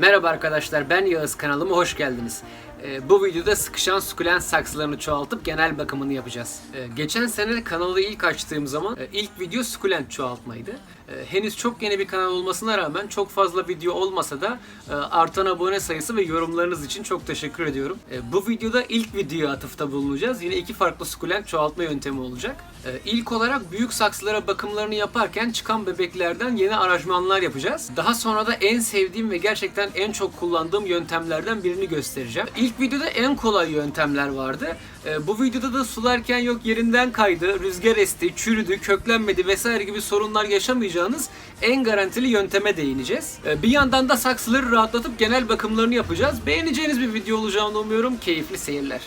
Merhaba arkadaşlar ben Yağız kanalıma hoş geldiniz. E, Bu videoda sıkışan sukulent saksılarını çoğaltıp genel bakımını yapacağız. E, Geçen sene kanalı ilk açtığım zaman e, ilk video sukulent çoğaltmaydı. E, Henüz çok yeni bir kanal olmasına rağmen çok fazla video olmasa da e, artan abone sayısı ve yorumlarınız için çok teşekkür ediyorum. Bu videoda ilk videoya atıfta bulunacağız. Yine iki farklı sukulent çoğaltma yöntemi olacak. E, İlk olarak büyük saksılara bakımlarını yaparken çıkan bebeklerden yeni aranjmanlar yapacağız. Daha sonra da en sevdiğim ve gerçekten en çok kullandığım yöntemlerden birini göstereceğim. İlk videoda en kolay yöntemler vardı. Ee, bu videoda da sularken yok yerinden kaydı, rüzgar esti, çürüdü, köklenmedi vesaire gibi sorunlar yaşamayacağınız en garantili yönteme değineceğiz. Ee, bir yandan da saksıları rahatlatıp genel bakımlarını yapacağız. Beğeneceğiniz bir video olacağını umuyorum. Keyifli seyirler.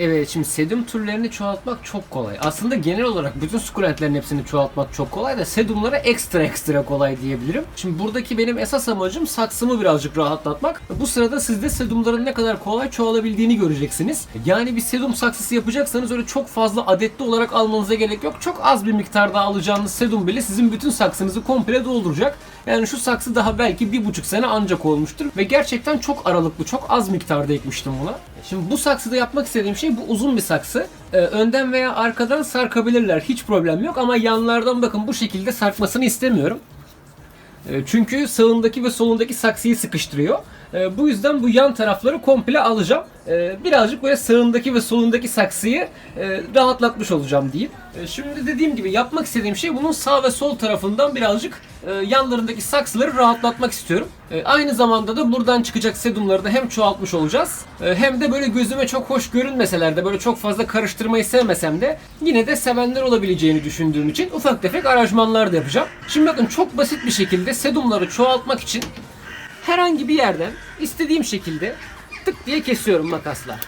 Evet şimdi sedum türlerini çoğaltmak çok kolay. Aslında genel olarak bütün sukulentlerin hepsini çoğaltmak çok kolay da sedumlara ekstra ekstra kolay diyebilirim. Şimdi buradaki benim esas amacım saksımı birazcık rahatlatmak. Bu sırada siz de sedumların ne kadar kolay çoğalabildiğini göreceksiniz. Yani bir sedum saksısı yapacaksanız öyle çok fazla adetli olarak almanıza gerek yok. Çok az bir miktarda alacağınız sedum bile sizin bütün saksınızı komple dolduracak. Yani şu saksı daha belki bir buçuk sene ancak olmuştur. Ve gerçekten çok aralıklı, çok az miktarda ekmiştim buna. Şimdi bu saksıda yapmak istediğim şey bu uzun bir saksı. Ee, önden veya arkadan sarkabilirler. Hiç problem yok ama yanlardan bakın bu şekilde sarkmasını istemiyorum. E, Çünkü sağındaki ve solundaki saksıyı sıkıştırıyor. E, Bu yüzden bu yan tarafları komple alacağım. E, Birazcık böyle sağındaki ve solundaki saksıyı e, rahatlatmış olacağım diyeyim. E, Şimdi dediğim gibi yapmak istediğim şey bunun sağ ve sol tarafından birazcık e, yanlarındaki saksıları rahatlatmak istiyorum. E, Aynı zamanda da buradan çıkacak sedumları da hem çoğaltmış olacağız e, hem de böyle gözüme çok hoş görünmeseler de böyle çok fazla karıştırmayı sevmesem de yine de sevenler olabileceğini düşündüğüm için ufak tefek aranjmanlar da yapacağım. Şimdi bakın çok basit bir şekilde sedumları çoğaltmak için herhangi bir yerden istediğim şekilde tık diye kesiyorum makasla.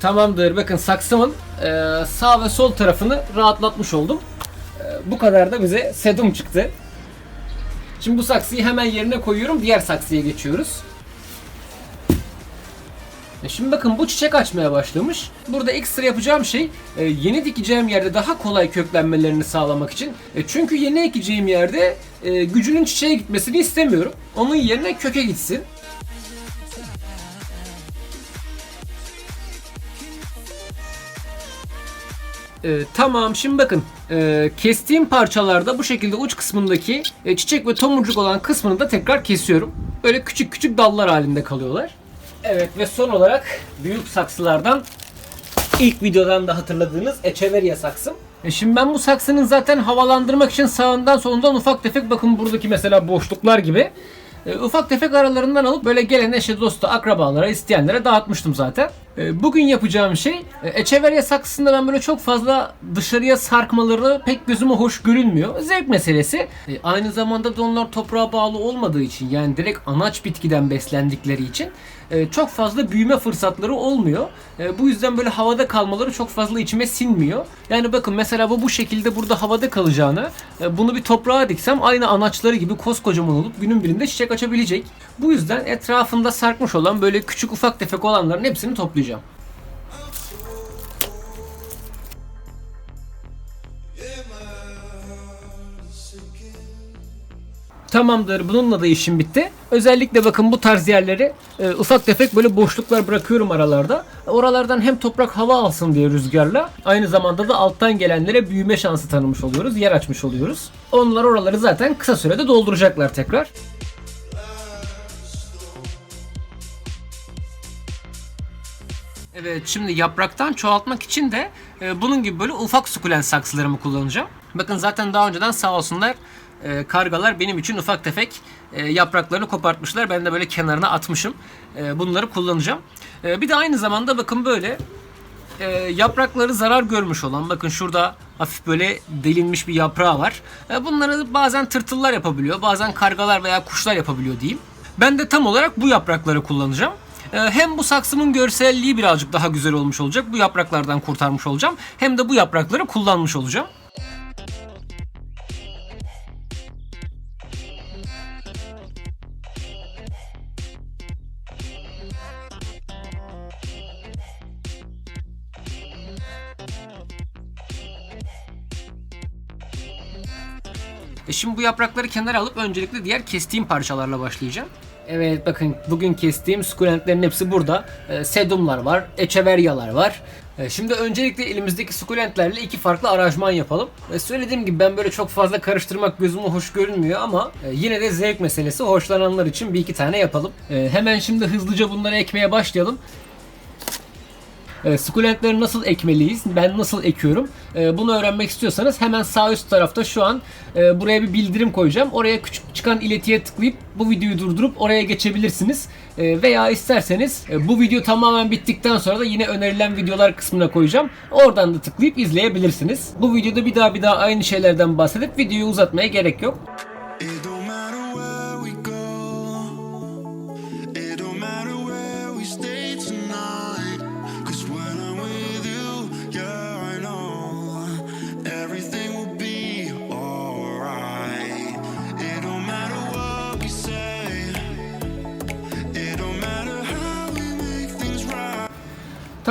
Tamamdır. Bakın saksımın e, sağ ve sol tarafını rahatlatmış oldum. E, bu kadar da bize sedum çıktı. Şimdi bu saksıyı hemen yerine koyuyorum. Diğer saksıya geçiyoruz. E Şimdi bakın bu çiçek açmaya başlamış. Burada ekstra yapacağım şey e, yeni dikeceğim yerde daha kolay köklenmelerini sağlamak için. E, Çünkü yeni ekeceğim yerde e, gücünün çiçeğe gitmesini istemiyorum. Onun yerine köke gitsin. Ee, tamam şimdi bakın Ee, kestiğim parçalarda bu şekilde uç kısmındaki e, çiçek ve tomurcuk olan kısmını da tekrar kesiyorum. Böyle küçük küçük dallar halinde kalıyorlar. Evet ve son olarak büyük saksılardan ilk videodan da hatırladığınız Echeveria saksım. E şimdi ben bu saksının zaten havalandırmak için sağından solundan ufak tefek bakın buradaki mesela boşluklar gibi e, ufak tefek aralarından alıp böyle gelen eşe dostu akrabalara isteyenlere dağıtmıştım zaten. E, bugün yapacağım şey e, Echeveria saksısında ben böyle çok fazla dışarıya sarkmaları pek gözüme hoş görünmüyor. Zevk meselesi. E, aynı zamanda da onlar toprağa bağlı olmadığı için yani direkt anaç bitkiden beslendikleri için çok fazla büyüme fırsatları olmuyor. Bu yüzden böyle havada kalmaları çok fazla içime sinmiyor. Yani bakın mesela bu bu şekilde burada havada kalacağına e, bunu bir toprağa diksem aynı anaçları gibi koskocaman olup günün birinde çiçek açabilecek. Bu yüzden etrafında sarkmış olan böyle küçük ufak tefek olanların hepsini toplayacağım. Tamamdır. Bununla da işim bitti. Özellikle bakın bu tarz yerleri e, ufak tefek böyle boşluklar bırakıyorum aralarda. Oralardan hem toprak hava alsın diye rüzgarla aynı zamanda da alttan gelenlere büyüme şansı tanımış oluyoruz. Yer açmış oluyoruz. Onlar oraları zaten kısa sürede dolduracaklar tekrar. Evet şimdi yapraktan çoğaltmak için de e, bunun gibi böyle ufak sukulent saksılarımı kullanacağım. Bakın zaten daha önceden sağ olsunlar e, kargalar benim için ufak tefek e, yapraklarını kopartmışlar. Ben de böyle kenarına atmışım. E, bunları kullanacağım. E, bir de aynı zamanda bakın böyle e, yaprakları zarar görmüş olan bakın şurada Hafif böyle delinmiş bir yaprağı var. E, Bunları bazen tırtıllar yapabiliyor, bazen kargalar veya kuşlar yapabiliyor diyeyim. Ben de tam olarak bu yaprakları kullanacağım. E, Hem bu saksımın görselliği birazcık daha güzel olmuş olacak. Bu yapraklardan kurtarmış olacağım. Hem de bu yaprakları kullanmış olacağım. E şimdi bu yaprakları kenara alıp öncelikle diğer kestiğim parçalarla başlayacağım. Evet bakın bugün kestiğim sukulentlerin hepsi burada. E, sedumlar var, echeveryalar var. E, şimdi öncelikle elimizdeki sukulentlerle iki farklı aranjman yapalım. E, söylediğim gibi ben böyle çok fazla karıştırmak gözüme hoş görünmüyor ama e, yine de zevk meselesi. Hoşlananlar için bir iki tane yapalım. E, hemen şimdi hızlıca bunları ekmeye başlayalım. E, sukulentleri nasıl ekmeliyiz? Ben nasıl ekiyorum? E, bunu öğrenmek istiyorsanız hemen sağ üst tarafta şu an e, buraya bir bildirim koyacağım. Oraya küçük çıkan iletiye tıklayıp bu videoyu durdurup oraya geçebilirsiniz. E, veya isterseniz e, bu video tamamen bittikten sonra da yine önerilen videolar kısmına koyacağım. Oradan da tıklayıp izleyebilirsiniz. Bu videoda bir daha bir daha aynı şeylerden bahsedip videoyu uzatmaya gerek yok.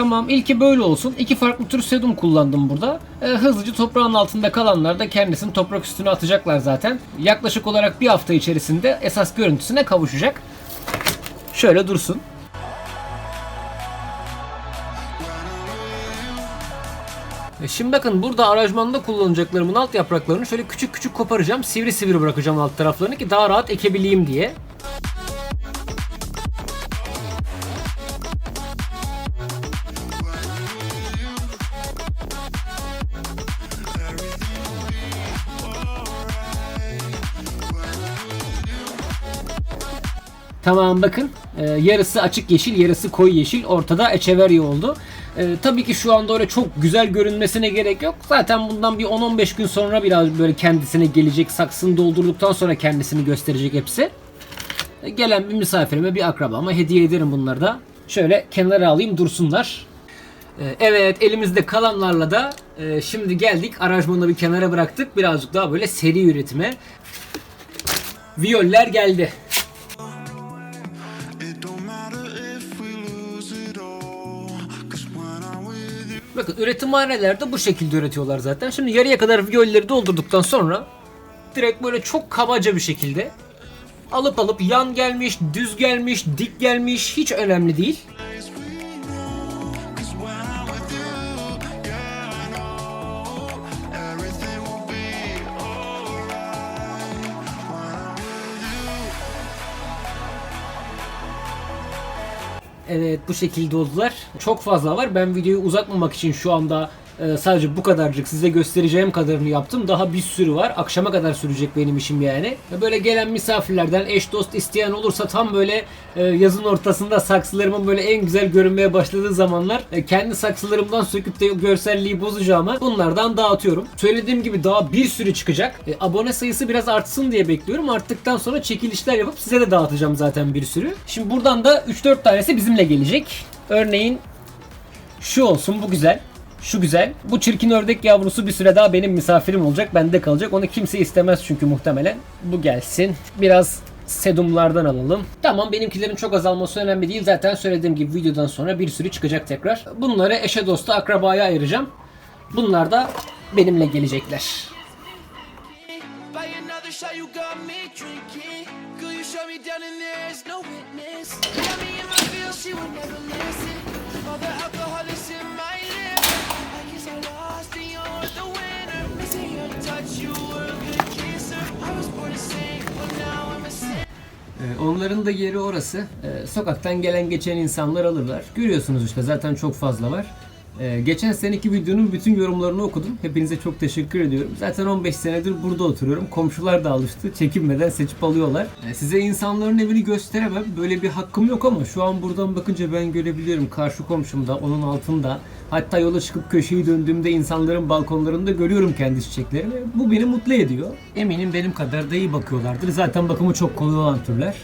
Tamam ilki böyle olsun. İki farklı tür sedum kullandım burada. E, hızlıca toprağın altında kalanlar da kendisini toprak üstüne atacaklar zaten. Yaklaşık olarak bir hafta içerisinde esas görüntüsüne kavuşacak. Şöyle dursun. E, Şimdi bakın burada aranjmanda kullanacaklarımın alt yapraklarını şöyle küçük küçük koparacağım. Sivri sivri bırakacağım alt taraflarını ki daha rahat ekebileyim diye. Tamam bakın e, yarısı açık yeşil yarısı koyu yeşil ortada echeverya oldu. E, tabii ki şu anda öyle çok güzel görünmesine gerek yok. Zaten bundan bir 10-15 gün sonra biraz böyle kendisine gelecek saksını doldurduktan sonra kendisini gösterecek hepsi. E, gelen bir misafirime bir akrabama hediye ederim bunları da. Şöyle kenara alayım dursunlar. Evet elimizde kalanlarla da e, şimdi geldik aranjmanı bir kenara bıraktık. Birazcık daha böyle seri üretime. Viyoller geldi. Bakın üretimhanelerde bu şekilde üretiyorlar zaten. Şimdi yarıya kadar viyolleri doldurduktan sonra direkt böyle çok kabaca bir şekilde alıp alıp yan gelmiş, düz gelmiş, dik gelmiş hiç önemli değil. Evet bu şekilde oldular. Çok fazla var. Ben videoyu uzatmamak için şu anda e, sadece bu kadarcık size göstereceğim kadarını yaptım. Daha bir sürü var. Akşama kadar sürecek benim işim yani. Böyle gelen misafirlerden eş dost isteyen olursa tam böyle e, yazın ortasında saksılarımın böyle en güzel görünmeye başladığı zamanlar e, kendi saksılarımdan söküp de görselliği bozacağıma bunlardan dağıtıyorum. Söylediğim gibi daha bir sürü çıkacak. E, abone sayısı biraz artsın diye bekliyorum. Arttıktan sonra çekilişler yapıp size de dağıtacağım zaten bir sürü. Şimdi buradan da 3-4 tanesi bizimle gelecek. Örneğin şu olsun bu güzel. Şu güzel. Bu çirkin ördek yavrusu bir süre daha benim misafirim olacak. Bende kalacak. Onu kimse istemez çünkü muhtemelen. Bu gelsin. Biraz sedumlardan alalım. Tamam benimkilerin çok azalması önemli değil. Zaten söylediğim gibi videodan sonra bir sürü çıkacak tekrar. Bunları eşe dosta akrabaya ayıracağım. Bunlar da benimle gelecekler. Onların da yeri orası. Ee, Sokaktan gelen geçen insanlar alırlar. Görüyorsunuz işte zaten çok fazla var. Ee, geçen seneki videonun bütün yorumlarını okudum. Hepinize çok teşekkür ediyorum. Zaten 15 senedir burada oturuyorum. Komşular da alıştı. Çekinmeden seçip alıyorlar. Ee, size insanların evini gösteremem. Böyle bir hakkım yok ama şu an buradan bakınca ben görebiliyorum. Karşı komşumda, onun altında. Hatta yola çıkıp köşeyi döndüğümde insanların balkonlarında görüyorum kendi çiçeklerini. Bu beni mutlu ediyor. Eminim benim kadar da iyi bakıyorlardır. Zaten bakımı çok kolay olan türler.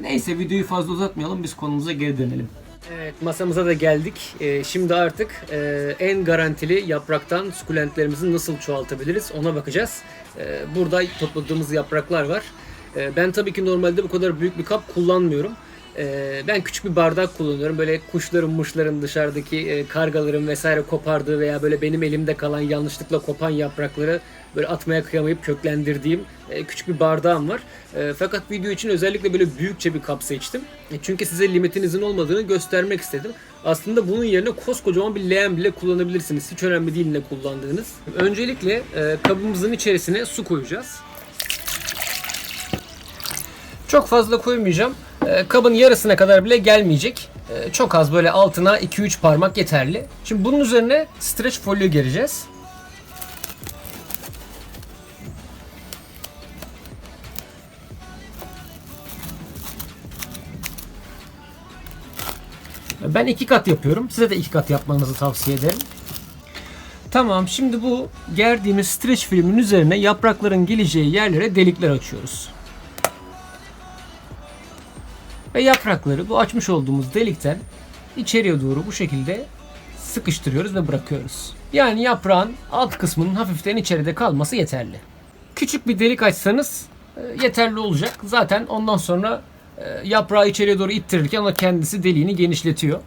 Neyse videoyu fazla uzatmayalım. Biz konumuza geri dönelim. Evet masamıza da geldik. Ee, şimdi artık e, en garantili yapraktan sukulentlerimizi nasıl çoğaltabiliriz ona bakacağız. Ee, burada topladığımız yapraklar var. Ee, ben tabii ki normalde bu kadar büyük bir kap kullanmıyorum. Ee, ben küçük bir bardak kullanıyorum. Böyle kuşların, muşların, dışarıdaki e, kargaların vesaire kopardığı veya böyle benim elimde kalan yanlışlıkla kopan yaprakları böyle atmaya kıyamayıp köklendirdiğim e, küçük bir bardağım var. E, fakat video için özellikle böyle büyükçe bir kap seçtim. Çünkü size limitinizin olmadığını göstermek istedim. Aslında bunun yerine koskocaman bir leğen bile kullanabilirsiniz. Hiç önemli değil ne kullandığınız. Öncelikle kabımızın içerisine su koyacağız. Çok fazla koymayacağım. E, kabın yarısına kadar bile gelmeyecek. E, çok az böyle altına 2-3 parmak yeterli. Şimdi bunun üzerine streç folyo gereceğiz. Ben iki kat yapıyorum. Size de iki kat yapmanızı tavsiye ederim. Tamam şimdi bu gerdiğimiz streç filmin üzerine yaprakların geleceği yerlere delikler açıyoruz. Ve yaprakları bu açmış olduğumuz delikten içeriye doğru bu şekilde sıkıştırıyoruz ve bırakıyoruz. Yani yaprağın alt kısmının hafiften içeride kalması yeterli. Küçük bir delik açsanız e, yeterli olacak. Zaten ondan sonra e, yaprağı içeriye doğru ittirirken o kendisi deliğini genişletiyor.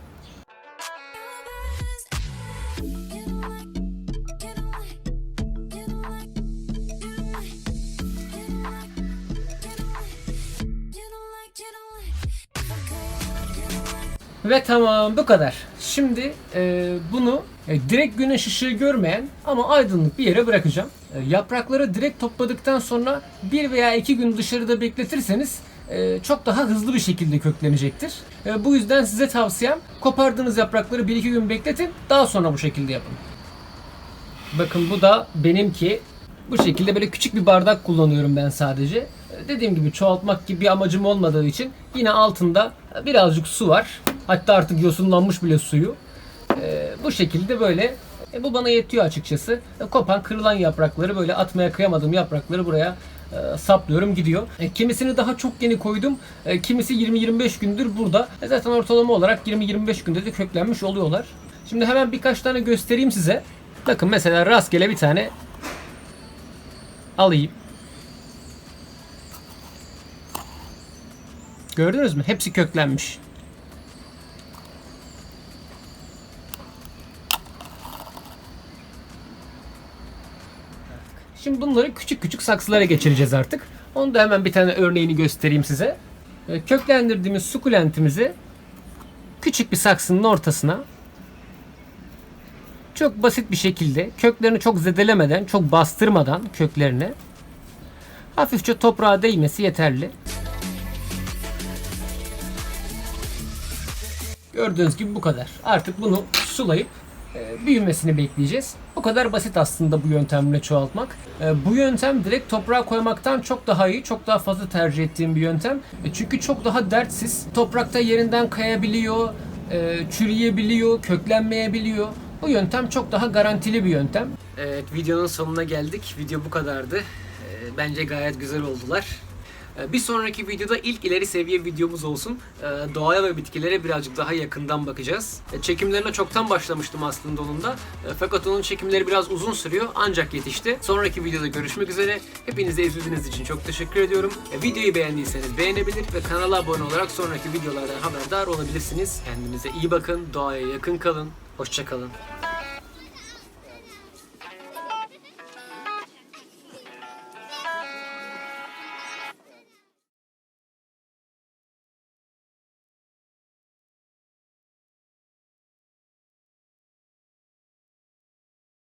Ve tamam bu kadar. Şimdi e, bunu e, direkt güneş ışığı görmeyen ama aydınlık bir yere bırakacağım. E, yaprakları direkt topladıktan sonra bir veya iki gün dışarıda bekletirseniz e, çok daha hızlı bir şekilde köklenecektir. E, bu yüzden size tavsiyem kopardığınız yaprakları bir iki gün bekletin daha sonra bu şekilde yapın. Bakın bu da benimki. Bu şekilde böyle küçük bir bardak kullanıyorum ben sadece. Ee, Dediğim gibi çoğaltmak gibi bir amacım olmadığı için yine altında birazcık su var. Hatta artık yosunlanmış bile suyu. Ee, bu şekilde böyle e, bu bana yetiyor açıkçası. E, kopan, kırılan yaprakları böyle atmaya kıyamadığım yaprakları buraya e, saplıyorum gidiyor. E, kimisini daha çok yeni koydum. E, kimisi 20-25 gündür burada. E, zaten ortalama olarak 20-25 günde de köklenmiş oluyorlar. Şimdi hemen birkaç tane göstereyim size. Bakın mesela rastgele bir tane alayım. Gördünüz mü? Hepsi köklenmiş. Şimdi bunları küçük küçük saksılara geçireceğiz artık. Onu da hemen bir tane örneğini göstereyim size. Ee, Köklendirdiğimiz sukulentimizi küçük bir saksının ortasına çok basit bir şekilde köklerini çok zedelemeden, çok bastırmadan köklerini hafifçe toprağa değmesi yeterli. Gördüğünüz gibi bu kadar. Artık bunu sulayıp büyümesini bekleyeceğiz. O kadar basit aslında bu yöntemle çoğaltmak. E, bu yöntem direkt toprağa koymaktan çok daha iyi, çok daha fazla tercih ettiğim bir yöntem. E, çünkü çok daha dertsiz. Toprakta yerinden kayabiliyor, e, çürüyebiliyor, köklenmeyebiliyor. Bu yöntem çok daha garantili bir yöntem. Evet videonun sonuna geldik. Video bu kadardı. Bence gayet güzel oldular. Ee, Bir sonraki videoda ilk ileri seviye videomuz olsun. Ee, Doğaya ve bitkilere birazcık daha yakından bakacağız. E, Çekimlerine çoktan başlamıştım aslında onun da. Fakat onun çekimleri biraz uzun sürüyor ancak yetişti. Sonraki videoda görüşmek üzere. Hepinize izlediğiniz için çok teşekkür ediyorum. Videoyu beğendiyseniz beğenebilir ve kanala abone olarak sonraki videolardan haberdar olabilirsiniz. Kendinize iyi bakın, doğaya yakın kalın. Hoşçakalın.